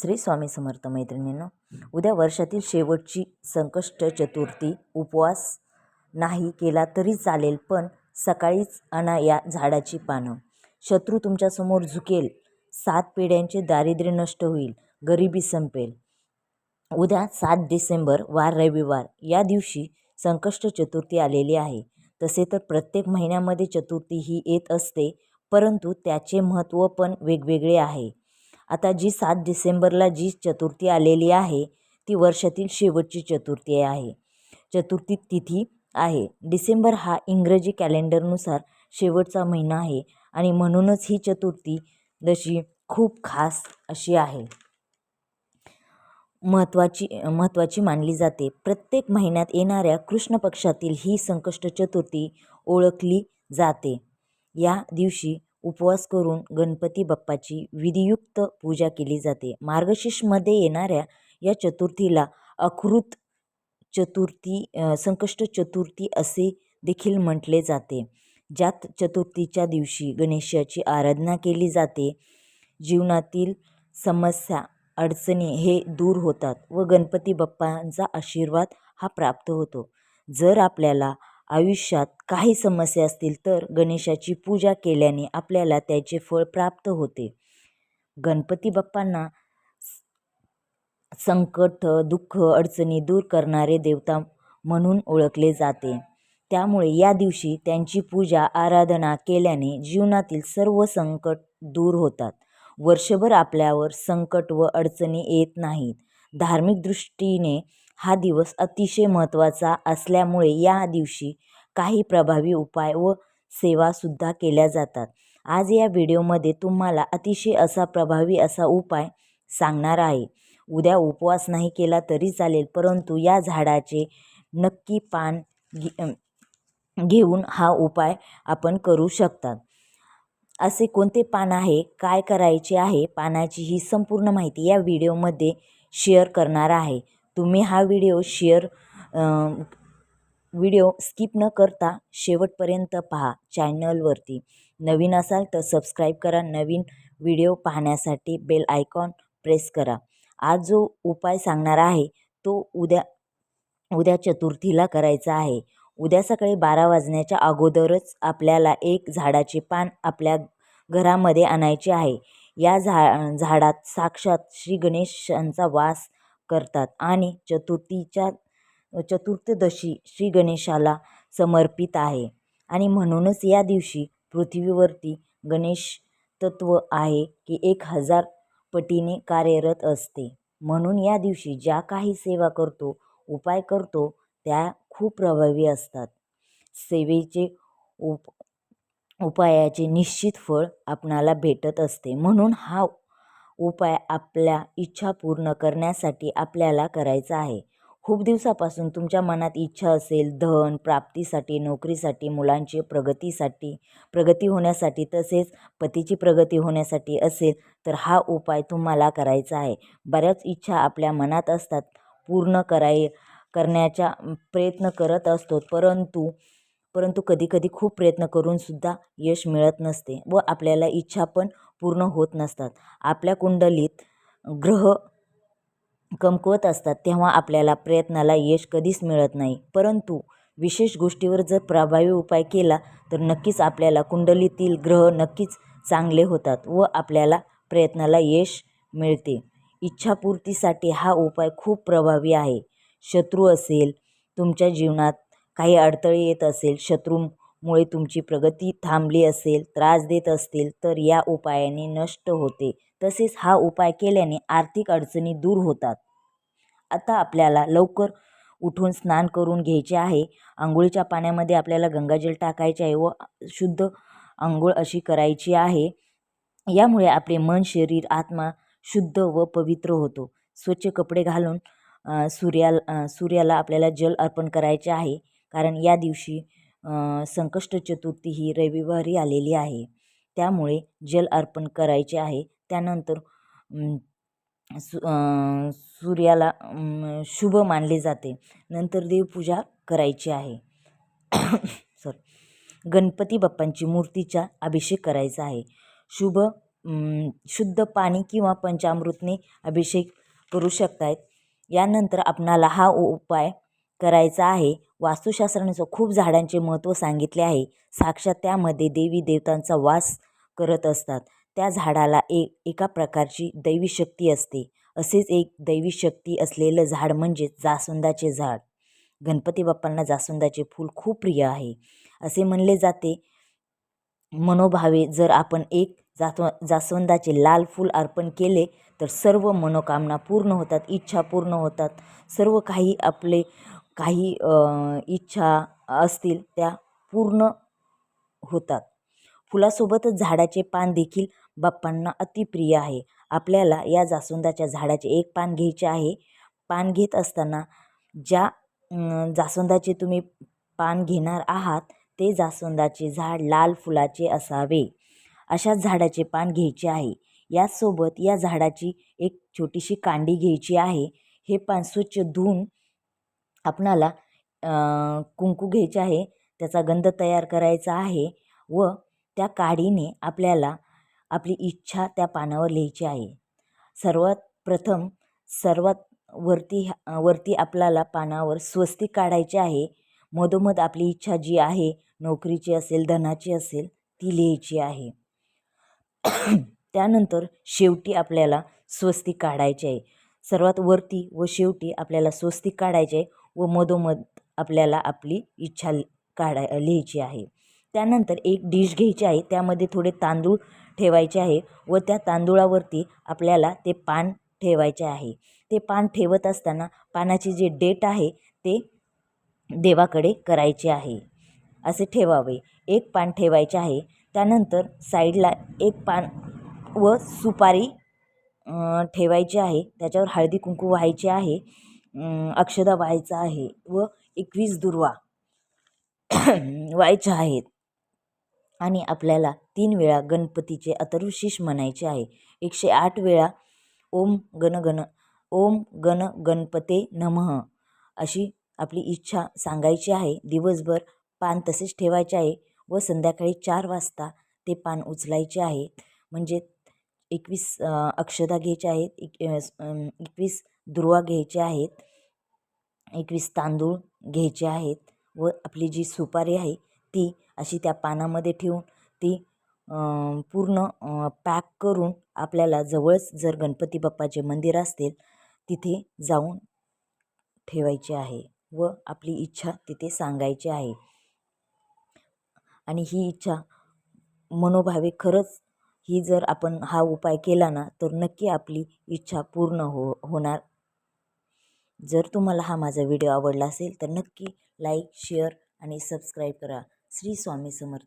श्री स्वामी समर्थ मैत्रिणींनो उद्या वर्षातील शेवटची संकष्ट चतुर्थी उपवास नाही केला तरी चालेल पण सकाळीच आणा या झाडाची पानं. शत्रू तुमच्यासमोर झुकेल सात पिढ्यांचे दारिद्र्य नष्ट होईल गरिबी संपेल. उद्या सात डिसेंबर वार रविवार या दिवशी संकष्ट चतुर्थी आलेली आहे. तसे तर प्रत्येक महिन्यामध्ये चतुर्थी ही येत असते परंतु त्याचे महत्त्व पण वेगवेगळे आहे. आता जी सात डिसेंबरला जी चतुर्थी आलेली आहे ती वर्षातील शेवटची चतुर्थी आहे. चतुर्थी तिथी आहे. डिसेंबर हा इंग्रजी कॅलेंडरनुसार शेवटचा महिना आहे आणि म्हणूनच ही चतुर्थी जशी खूप खास अशी आहे. महत्त्वाची महत्त्वाची मानली जाते. प्रत्येक महिन्यात येणाऱ्या कृष्ण पक्षातील ही संकष्ट चतुर्थी ओळखली जाते. या दिवशी उपवास करून गणपती बाप्पाची विधियुक्त पूजा केली जाते. मार्गशीर्षमध्ये येणाऱ्या या चतुर्थीला अकृत चतुर्थी संकष्ट चतुर्थी असे देखील म्हटले जाते. ज्यात चतुर्थीच्या दिवशी गणेशाची आराधना केली जाते. जीवनातील समस्या अडचणी हे दूर होतात व गणपती बाप्पांचा आशीर्वाद हा प्राप्त होतो. जर आपल्याला आयुष्यात काही समस्या असतील तर गणेशाची पूजा केल्याने आपल्याला त्याचे फळ प्राप्त होते. गणपती बाप्पांना संकट दुःख अडचणी दूर करणारे देवता म्हणून ओळखले जाते. त्यामुळे या दिवशी त्यांची पूजा आराधना केल्याने जीवनातील सर्व संकट दूर होतात. वर्षभर आपल्यावर संकट व अडचणी येत नाहीत. धार्मिक दृष्टीने हा दिवस अतिशय महत्त्वाचा असल्यामुळे या दिवशी काही प्रभावी उपाय व सेवासुद्धा केल्या जातात. आज या व्हिडिओमध्ये तुम्हाला अतिशय असा प्रभावी असा उपाय सांगणार आहे. उद्या उपवास नाही केला तरी चालेल परंतु या झाडाचे नक्की पान घे घेऊन हा उपाय आपण करू शकतात असे कोणते पान आहे काय करायचे आहे पानाची ही संपूर्ण माहिती या व्हिडिओमध्ये शेअर करणार आहे. तुम्ही हा व्हिडिओ शेअर व्हिडिओ स्किप न करता शेवटपर्यंत पहा चॅनलवरती. नवीन असाल तर सबस्क्राईब करा. नवीन व्हिडिओ पाहण्यासाठी बेल आयकॉन प्रेस करा. आज जो उपाय सांगणार आहे तो उद्या उद्या चतुर्थीला करायचा आहे. उद्या सकाळी बारा वाजण्याच्या अगोदरच आपल्याला एक झाडाचे पान आपल्या घरामध्ये आणायचे आहे. या झा झाडात साक्षात श्री गणेशांचा वास करतात. आणि चतुर्थीच्या चतुर्थदशी श्री गणेशाला समर्पित आहे. आणि म्हणूनच या दिवशी पृथ्वीवरती गणेश तत्व आहे की एक हजार पटीने कार्यरत असते. म्हणून या दिवशी ज्या काही सेवा करतो उपाय करतो त्या खूप प्रभावी असतात. सेवेचे उप उपायाचे निश्चित फळ आपणाला भेटत असते. म्हणून हा उपाय आपल्या इच्छा पूर्ण करण्यासाठी आपल्याला करायचा आहे. खूप दिवसापासून तुमच्या मनात इच्छा असेल धन प्राप्तीसाठी नोकरीसाठी मुलांची प्रगतीसाठी प्रगती होण्यासाठी तसेच पतीची प्रगती होण्यासाठी असेल तर हा उपाय तुम्हाला करायचा आहे. बऱ्याच इच्छा आपल्या मनात असतात पूर्ण कराय करण्याचा प्रयत्न करत असतो परंतु परंतु कधीकधी खूप प्रयत्न करूनसुद्धा यश मिळत नसते व आपल्याला इच्छा पण पूर्ण होत नसतात. आपल्या कुंडलीत ग्रह कमकुवत असतात तेव्हा आपल्याला प्रयत्नाला यश कधीच मिळत नाही. परंतु विशेष गोष्टीवर जर प्रभावी उपाय केला तर नक्कीच आपल्याला कुंडलीतील ग्रह नक्कीच चांगले होतात व आपल्याला प्रयत्नाला यश मिळते. इच्छापूर्तीसाठी हा उपाय खूप प्रभावी आहे. शत्रू असेल तुमच्या जीवनात काही अडथळे येत असेल शत्रू मुळे तुमची प्रगती थांबली असेल त्रास देत असतील तर या उपायाने नष्ट होते. तसेच हा उपाय केल्याने आर्थिक अडचणी दूर होतात. आता आपल्याला लवकर उठून स्नान करून घ्यायचे आहे. आंघोळीच्या पाण्यामध्ये आपल्याला गंगाजल टाकायचे आहे व शुद्ध आंघोळ अशी करायची आहे. यामुळे आपले मन शरीर आत्मा शुद्ध व पवित्र होतो. स्वच्छ कपडे घालून सूर्याला सूर्याला आपल्याला जल अर्पण करायचे आहे. कारण या दिवशी संकष्ट चतुर्थी ही रविवारी आलेली आहे. त्यामुळे जल अर्पण करायचे आहे. त्यानंतर सु सूर्याला शुभ मानले जाते. नंतर देवपूजा करायची आहे. सॉरी गणपती बाप्पांची मूर्तीचा अभिषेक करायचा आहे. शुभ शुद्ध पाणी किंवा पंचामृतने अभिषेक करू शकतायत. यानंतर आपणाला हा उपाय करायचा आहे. वास्तुशास्त्रानुसार खूप झाडांचे महत्त्व सांगितले आहे. साक्षात त्यामध्ये देवी देवतांचा वास करत असतात. त्या झाडाला एक एका प्रकारची दैवी शक्ती असते. असेच एक दैवी शक्ती असलेलं झाड म्हणजे जास्वंदाचे झाड. गणपती बाप्पांना जास्वंदाचे फूल खूप प्रिय आहे. असे म्हणले जाते मनोभावे जर आपण एक जास्व जास्वंदाचे लाल फूल अर्पण केले तर सर्व मनोकामना पूर्ण होतात इच्छा पूर्ण होतात. सर्व काही आपले काही इच्छा असतील त्या पूर्ण होतात. फुलासोबतच झाडाचे पान देखील बाप्पांना अतिप्रिय आहे. आपल्याला या जास्वंदाच्या झाडाचे एक पान घ्यायचे आहे. पान घेत असताना ज्या जास्वंदाचे तुम्ही पान घेणार आहात ते जास्वंदाचे झाड लाल फुलाचे असावे. अशाच झाडाचे पान घ्यायचे आहे. याचसोबत या झाडाची एक छोटीशी कांडी घ्यायची आहे. हे पान स्वच्छ धुवून आपणाला कुंकू घ्यायचे आहे त्याचा गंध तयार करायचा आहे व त्या काडीने आपल्याला आपली इच्छा त्या पानावर लिहायची आहे. सर्वात प्रथम सर्वात वरती वरती आपल्याला पानावर स्वस्तिक काढायचे आहे. मधोमध आपली इच्छा जी आहे नोकरीची असेल धनाची असेल ती लिहायची आहे. त्यानंतर शेवटी आपल्याला स्वस्तिक काढायचे आहे. सर्वात वरती व शेवटी आपल्याला स्वस्तिक काढायचे आहे. व मधोमध आपल्याला आपली इच्छा काढाय लिहायची आहे. त्यानंतर एक डिश घ्यायची आहे त्यामध्ये थोडे तांदूळ ठेवायचे आहे व त्या तांदूळावरती आपल्याला ते पान ठेवायचे आहे. ते पान ठेवत असताना पानाची जे डेट आहे ते देवाकडे करायचे आहे. असे ठेवावे. एक पान ठेवायचे आहे. त्यानंतर साईडला एक पान व सुपारी ठेवायची आहे. त्याच्यावर हळदी कुंकू व्हायचे आहे. अक्षदा व्हायचा आहे व एकवीस दुर्वा व्हायच्या आहेत. आणि आपल्याला तीन वेळा गणपतीचे अथर्वशीष म्हणायचे आहे. एकशे आठ वेळा ओम गण गण ओम गण गणपते नमः अशी आपली इच्छा सांगायची आहे. दिवसभर पान तसेच ठेवायचे आहे व संध्याकाळी चार वाजता ते पान उचलायचे आहे. म्हणजे एकवीस अक्षदा घ्यायच्या आहेत एक एकवीस दुर्वा घ्यायच्या आहेत. एकवीस तांदूळ घ्यायचे आहेत व आपली जी सुपारी आहे ती अशी त्या पानामध्ये ठेवून ती पूर्ण पॅक करून आपल्याला जवळच जर गणपती बाप्पाचे मंदिर असतील तिथे जाऊन ठेवायचे आहे व आपली इच्छा तिथे सांगायची आहे. आणि ही इच्छा मनोभावे खरंच ही जर आपण हा उपाय केला ना तर नक्की आपली इच्छा पूर्ण हो होणार जर तुम्हाला हा माझा व्हिडिओ आवडला असेल तर नक्की लाईक शेअर आणि सबस्क्राईब करा. श्री स्वामी समर्थ